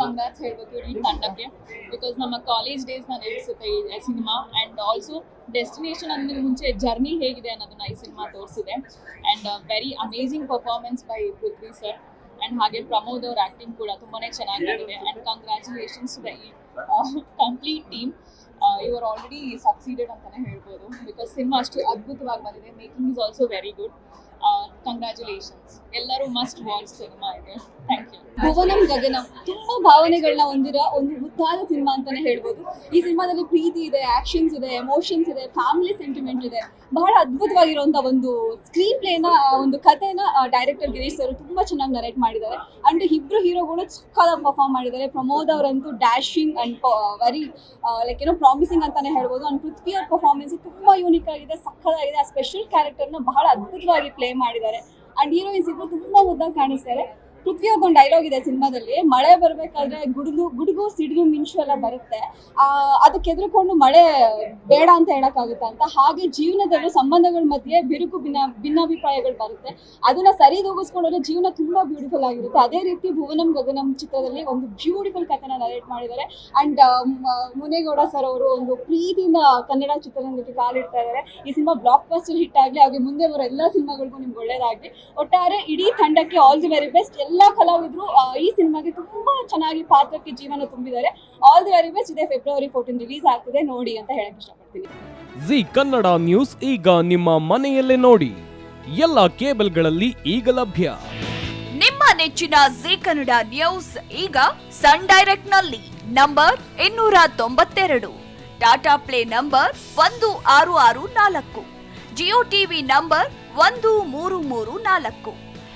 Congrats ಹೇಳ್ಬೇಕು ಇಡೀ ತಂಡಕ್ಕೆ. ಬಿಕಾಸ್ ನಮ್ಮ ಕಾಲೇಜ್ ಡೇಸ್ನ ನೆಲೆಸುತ್ತೆ ಈ ಸಿನಿಮಾ ಅಂಡ್ ಆಲ್ಸೋ ಡೆಸ್ಟಿನೇಷನ್ ಅಂದ್ರೆ ಮುಂಚೆ ಜರ್ನಿ ಹೇಗಿದೆ ಅನ್ನೋದನ್ನ ಈ ಸಿನಿಮಾ ತೋರಿಸಿದೆ. And very amazing performance by Prithvi sir and ಹಾಗೆ ಪ್ರಮೋದ್ ಅವ್ರ ಆಕ್ಟಿಂಗ್ ಕೂಡ ತುಂಬಾನೇ ಚೆನ್ನಾಗಿದೆ ಅಂಡ್ ಕಂಗ್ರ್ಯಾಚುಲೇಷನ್ಸ್ ದ ಈ complete team you are already succeeded ಅಂತಾನೆ ಹೇಳ್ಬೋದು. ಬಿಕಾಸ್ ಸಿನಿಮಾ ಅಷ್ಟು ಅದ್ಭುತವಾಗಿ ಬಂದಿದೆ. Making is also very good congratulations ಎಲ್ಲರೂ ಮಸ್ಟ್ ವಾಚ್ ಸಿನಿಮಾ ಇದೆ. ಥ್ಯಾಂಕ್ ಯು ಭುವನಂ ಗಗನ ತುಂಬಾ ಭಾವನೆಗಳನ್ನ ಹೊಂದಿರೋ ಒಂದು ಮುದ್ದಾದ ಸಿನಿಮಾ ಅಂತಾನೆ ಹೇಳ್ಬೋದು. ಈ ಸಿನಿಮಾದಲ್ಲಿ ಪ್ರೀತಿ ಇದೆ ಆಕ್ಷನ್ಸ್ ಇದೆ ಎಮೋಷನ್ಸ್ ಇದೆ ಫ್ಯಾಮಿಲಿ ಸೆಂಟಿಮೆಂಟ್ ಇದೆ. ಬಹಳ ಅದ್ಭುತವಾಗಿರುವಂತ ಒಂದು ಸ್ಕ್ರೀನ್ ಪ್ಲೇನ ಒಂದು ಕಥೆನ ಡೈರೆಕ್ಟರ್ ಗಿರೀಶ್ ಸರ್ ತುಂಬಾ ಚೆನ್ನಾಗಿ ನರೇಟ್ ಮಾಡಿದ್ದಾರೆ. ಅಂಡ್ ಇಬ್ರು ಹೀರೋಗಳು ಸಕ್ಕದಾಗಿ ಪರ್ಫಾರ್ಮ್ ಮಾಡಿದ್ದಾರೆ. ಪ್ರಮೋದ್ ಅವರಂತೂ ಡ್ಯಾಶಿಂಗ್ ಅಂಡ್ ವೆರಿ ಲೈಕ್ ಏನೋ ಪ್ರಾಮಿಸಿಂಗ್ ಅಂತಾನೆ ಹೇಳ್ಬೋದು. ಅಂಡ್ ಪೃಥ್ವಿ ಅವ್ರ ಪರ್ಫಾರ್ಮೆನ್ಸ್ ತುಂಬಾ ಯೂನಿಕ್ ಆಗಿದೆ ಸಕ್ಕದಾಗಿದೆ ಆ ಸ್ಪೆಷಲ್ ಕ್ಯಾರೆಕ್ಟರ್ನ ಬಹಳ ಅದ್ಭುತವಾಗಿ ಪ್ಲೇ ಮಾಡಿದ್ದಾರೆ. ಅಂಡ್ ಹೀರೋಯಿನ್ಸ್ ಇಬ್ರು ತುಂಬಾ ಮುದ್ದಾಗಿ ಕಾಣಿಸ್ತಾರೆ. ಪೃಥ್ವಿ ಅವ್ರದ್ದು ಡೈಲಾಗ್ ಇದೆ ಸಿನಿಮಾದಲ್ಲಿ, ಮಳೆ ಬರಬೇಕಾದ್ರೆ ಗುಡುಗು ಗುಡುಗು, ಸಿಡಿಲು, ಮಿಂಚು ಎಲ್ಲ ಬರುತ್ತೆ. ಅದಕ್ಕೆ ಎದುರುಕೊಂಡು ಮಳೆ ಬೇಡ ಅಂತ ಹೇಳಕ್ಕಾಗುತ್ತಾ ಅಂತ. ಹಾಗೆ ಜೀವನದಲ್ಲೂ ಸಂಬಂಧಗಳ ಮಧ್ಯೆ ಬಿರುಕು ಭಿನ್ನ, ಭಿನ್ನಾಭಿಪ್ರಾಯಗಳು ಬರುತ್ತೆ. ಅದನ್ನ ಸರಿದೂಗಿಸ್ಕೊಂಡ್ರೆ ಜೀವನ ತುಂಬಾ ಬ್ಯೂಟಿಫುಲ್ ಆಗಿರುತ್ತೆ. ಅದೇ ರೀತಿ ಭುವನಂ ಗಗನಂ ಚಿತ್ರದಲ್ಲಿ ಒಂದು ಬ್ಯೂಟಿಫುಲ್ ಕಥೆನ ನರೇಟ್ ಮಾಡಿದ್ದಾರೆ. ಅಂಡ್ ಮುನೇಗೌಡ ಸರ್ ಅವರು ಒಂದು ಪ್ರೀತಿಯಿಂದ ಕನ್ನಡ ಚಿತ್ರರಂಗಕ್ಕೆ ಕಾಲಿಡ್ತಾ ಇದ್ದಾರೆ ಈ ಸಿನಿಮಾ ಬ್ಲಾಕ್ ಬಸ್ಟರ್ ಹಿಟ್ ಆಗಲಿ, ಹಾಗೆ ಮುಂದೆ ಬರೋ ಎಲ್ಲ ಸಿನಿಮಾಗಳಿಗೂ ನಿಮ್ಗೆ ಒಳ್ಳೇದಾಗಲಿ. ಒಟ್ಟಾರೆ ಇಡೀ ತಂಡಕ್ಕೆ ಆಲ್ ದಿ ವೆರಿ ಬೆಸ್ಟ್ ಎಲ್ಲ ಕಲಾವಿದರು ಆ, ಈ ಸಿನಿಮಾಗೆ ತುಂಬಾ ಚೆನ್ನಾಗಿ ಪಾತ್ರಕ್ಕೆ ಜೀವನ ತುಂಬಿದ್ದಾರೆ. ಆಲ್ ದಿ ವೆರಿ ಬೆಸ್ಟ್ ಇದೆ ಫೆಬ್ರವರಿ ಫೋರ್ಟೀನ್ ರಿಲೀಸ್ ಆಗ್ತಿದೆ. ನೋಡಿ ಅಂತ ಹೇಳಕ್ ಇಷ್ಟಪಡ್ತೀನಿ. ಜಿ ಕನ್ನಡ ನ್ಯೂಸ್ ಈಗ ನಿಮ್ಮ ಮನೆಯಲ್ಲೇ ನೋಡಿ. ಎಲ್ಲ ಕೇಬಲ್ಗಳಲ್ಲಿ ಈಗ ಲಭ್ಯ. ನಿಮ್ಮ ನೆಚ್ಚಿನ ಜಿ ಕನ್ನಡ ನ್ಯೂಸ್ ಈಗ ಸನ್ ಡೈರೆಕ್ಟ್ನಲ್ಲಿ ನಂಬರ್ ಇನ್ನೂರ ತೊಂಬತ್ತೆರಡು. ಟಾಟಾ ಪ್ಲೇ ನಂಬರ್ ಒಂದು ಆರು ಆರು ನಾಲ್ಕು. ಜಿಯೋ ಟಿವಿ ನಂಬರ್ ಒಂದು ಮೂರು ಮೂರು ನಾಲ್ಕು.